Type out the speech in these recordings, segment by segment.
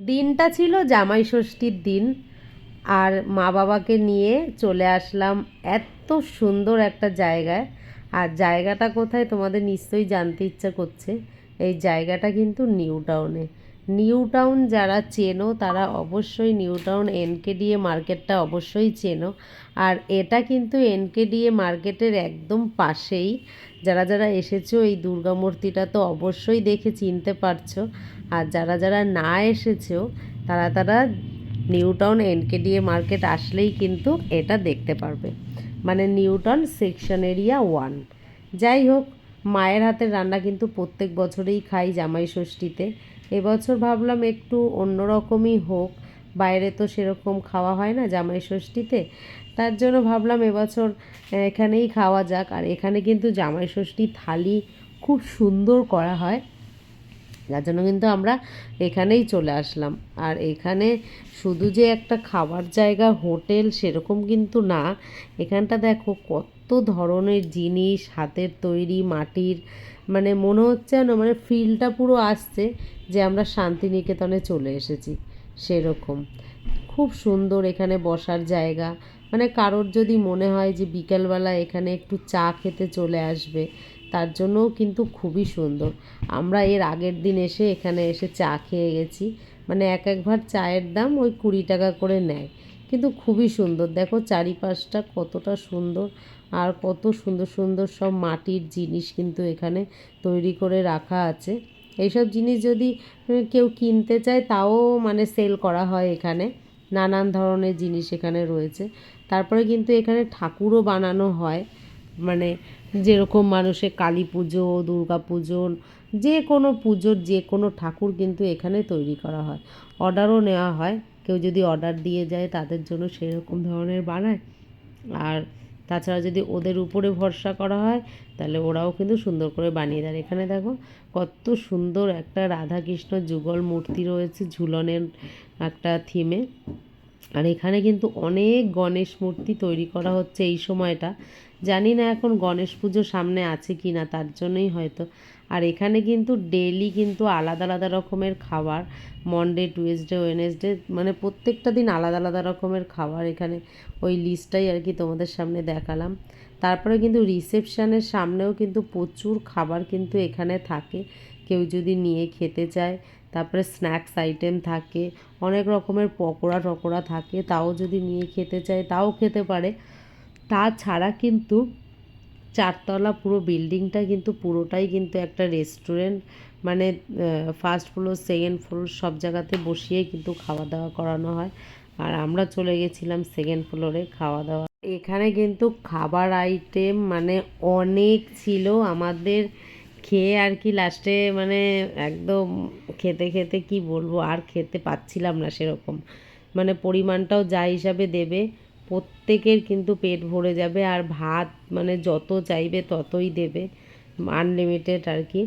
দিনটা ছিল জামাই ষষ্ঠীর দিন আর মা বাবাকে নিয়ে চলে আসলাম এত সুন্দর একটা জায়গায়। আর জায়গাটা কোথায় তোমাদের নিশ্চয়ই জানতে ইচ্ছা করছে। এই জায়গাটা কিন্তু নিউ টাউনে। নিউ টাউন যারা চেনো, তারা অবশ্যই নিউ টাউন এনকেডিএ মার্কেটটা অবশ্যই চেনো। আর এটা কিন্তু এনকেডিএ মার্কেটের একদম পাশেই। যারা যারা এসেছ এই দুর্গা মূর্তিটা তো অবশ্যই দেখে চিনতে পারছ। আর যারা যারা না এসেছ, তারা তারা নিউ টাউন এনকেডিএ মার্কেট আসলেই কিন্তু এটা দেখতে পারবে। মানে New Town section area one. যাই হোক, মায়ের হাতের রান্না কিন্তু প্রত্যেক বছরেই খাই জামাই ষষ্ঠীতে এবছর ভাবলাম একটু অন্যরকমই হোক। বাইরে তো সেরকম খাওয়া হয় না জামাই ষষ্ঠীতে। তার জন্য ভাবলাম এবছর এখানেই খাওয়া যাক। আর এখানে কিন্তু জামাই ষষ্ঠী থালি খুব সুন্দর করা হয়। যার জন্য কিন্তু আমরা এখানেই চলে আসলাম। আর এখানে শুধু যে একটা খাবার জায়গা, হোটেল সেরকম কিন্তু না। এখানটা দেখো কত ধরনের জিনিস, হাতের তৈরি, মাটির মানে মনে হচ্ছে না মানে ফিলটা পুরো আসছে যে আমরা শান্তিনিকেতনে চলে এসেছি। সেরকম। খুব সুন্দর এখানে বসার জায়গা। মানে কারোর যদি মনে হয় যে বিকেলবেলা এখানে একটু চা খেতে চলে আসবে তার জন্যও কিন্তু খুবই সুন্দর। আমরা এর আগের দিন এসে এখানে এসে চা খেয়ে গেছি। মানে এক একবার চায়ের দাম ওই কুড়ি টাকা করে নেয়। কিন্তু খুবই সুন্দর। দেখো চারিপাশটা কতটা সুন্দর আর কত সুন্দর সুন্দর সব মাটির জিনিস কিন্তু এখানে তৈরি করে রাখা আছে। এইসব জিনিস যদি কেউ কিনতে চায় তাও মানে সেল করা হয় এখানে। নানান ধরনের জিনিস এখানে রয়েছে। তারপরে কিন্তু এখানে ঠাকুরও বানানো হয়। মানে যেরকম মানুষের কালী পুজো, দুর্গা পুজো, যে কোনো পুজোর যে কোনো ঠাকুর কিন্তু এখানে তৈরি করা হয়। অর্ডারও নেওয়া হয়। কেউ যদি অর্ডার দিয়ে যায়, তাদের জন্য সেরকম ধরনের বানায়। আর তাছাড়া যদি ওদের উপরে ভরসা করা হয়, তাহলে ওরাও কিন্তু সুন্দর করে বানিয়ে দেয় এখানে দেখো, কত সুন্দর একটা রাধাকৃষ্ণ যুগল মূর্তি রয়েছে ঝুলনের একটা থিমে। আর এখানে কিন্তু অনেক গণেশ মূর্তি তৈরি করা হচ্ছে এই সময়টা। জানি না এখন গণেশ পুজো সামনে আছে কি না তার জন্যই হয়তো। আর এখানে কিন্তু ডেলি কিন্তু আলাদা আলাদা রকমের খাবার মনডে টুয়েসডে ওয়েনেসডে মানে প্রত্যেকটা দিন আলাদা আলাদা রকমের খাবার এখানে ওই লিস্টটাই আর কি তোমাদের সামনে দেখালাম। তারপরে কিন্তু রিসেপশানের সামনেও কিন্তু প্রচুর খাবার কিন্তু এখানে থাকে। কেউ যদি নিয়ে খেতে চায়, তারপরে স্ন্যাক্স আইটেম থাকে, অনেক রকমের পকোড়া টকোড়া থাকে, তাও যদি নিয়ে খেতে চায়, তাও খেতে পারে। তাছাড়া কিন্তু চারতলা পুরো বিল্ডিংটা কিন্তু পুরোটাই কিন্তু একটা রেস্টুরেন্ট মানে ফার্স্ট ফ্লোর সেকেন্ড ফ্লোর সব জায়গাতে বসিয়ে কিন্তু খাওয়া দাওয়া করানো হয়। আর আমরা চলে গেছিলাম সেকেন্ড ফ্লোরে খাওয়া দাওয়া এখানে কিন্তু খাবার আইটেম মানে অনেক ছিল। আমাদের খেয়ে আর কি লাস্টে মানে একদম খেতে খেতে কি বলব, আর খেতে পাচ্ছিলাম না সেরকম। মানে পরিমাণটাও যা হিসাবে দেবে। প্রত্যেকের কিন্তু পেট ভরে যাবে আর ভাত মানে যত চাইবে ততই দেবে আনলিমিটেড আর কি।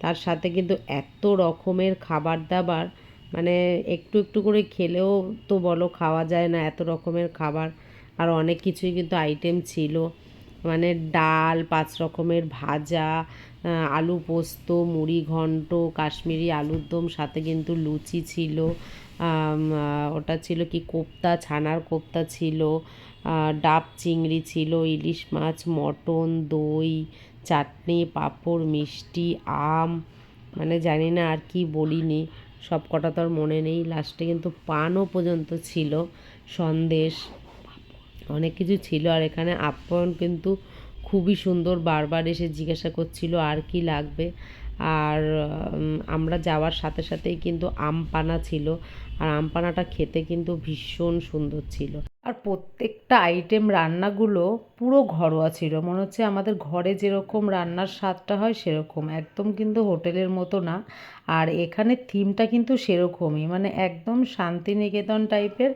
তার সাথে কিন্তু এত রকমের খাবার দাবার মানে একটু একটু করে খেলেও তো বলো খাওয়া যায় না, এত রকমের খাবার। আর অনেক কিছুই কিন্তু আইটেম ছিল মানে ডাল, পাঁচ রকমের ভাজা আলু পোস্ত, মুড়ি, ঘন্ট, কাশ্মীরি আলুর দম, সাথে কিন্তু লুচি ছিল ওটা ছিল কি কোপ্তা, ছানার কোপ্তা ছিল ডাব চিংড়ি ছিল, ইলিশ মাছ, মটন, দই, চাটনি, পাঁপড়, মিষ্টি, আম মানে জানি না আর কি বলিনি। সব কটা তো আর মনে নেই। লাস্টে কিন্তু পানও পর্যন্ত ছিল। সন্দেশ, অনেক কিছু ছিল। আর এখানে আপ্যায়ন কিন্তু খুবই সুন্দর বারবার এসে জিজ্ঞাসা করছিল আর কি লাগবে। আর আমরা যাওয়ার সাথে সাথেই কিন্তু আম পানা ছিল। আর আম পানাটা খেতে কিন্তু ভীষণ সুন্দর ছিল। আর প্রত্যেকটা আইটেম রান্নাগুলো পুরো ঘরোয়া ছিল। মনে হচ্ছে আমাদের ঘরে যেরকম রান্নার স্বাদটা হয় সেরকম। একদম কিন্তু হোটেলের মতো না। আর এখানে থিমটা কিন্তু সেরকমই। মানে একদম শান্তিনিকেতন টাইপের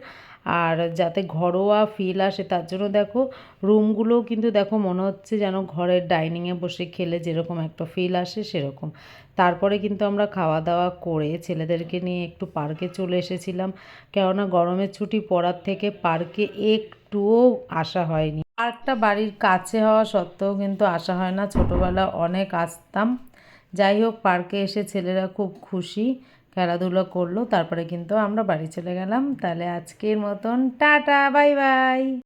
আর যাতে ঘরোয়া ফিল আসে, তার জন্য দেখো রুমগুলোও কিন্তু দেখো মনে হচ্ছে যেন ঘরের ডাইনিংয়ে বসে খেলে যেরকম একটা ফিল আসে সেরকম। তারপরে কিন্তু আমরা খাওয়া দাওয়া করে ছেলেদেরকে নিয়ে একটু পার্কে চলে এসেছিলাম। কেননা গরমের ছুটি পড়ার থেকে পার্কে একটুও আসা হয়নি। পার্কটা বাড়ির কাছে হওয়া সত্ত্বেও কিন্তু আসা হয় না। ছোটোবেলা অনেক আসতাম। যাই হোক, পার্কে এসে ছেলেরা খুব খুশি। খেলাধুলো করল তারপরে কিন্তু আমরা বাড়ি চলে গেলাম। তাহলে আজকের মতন টাটা বাই বাই।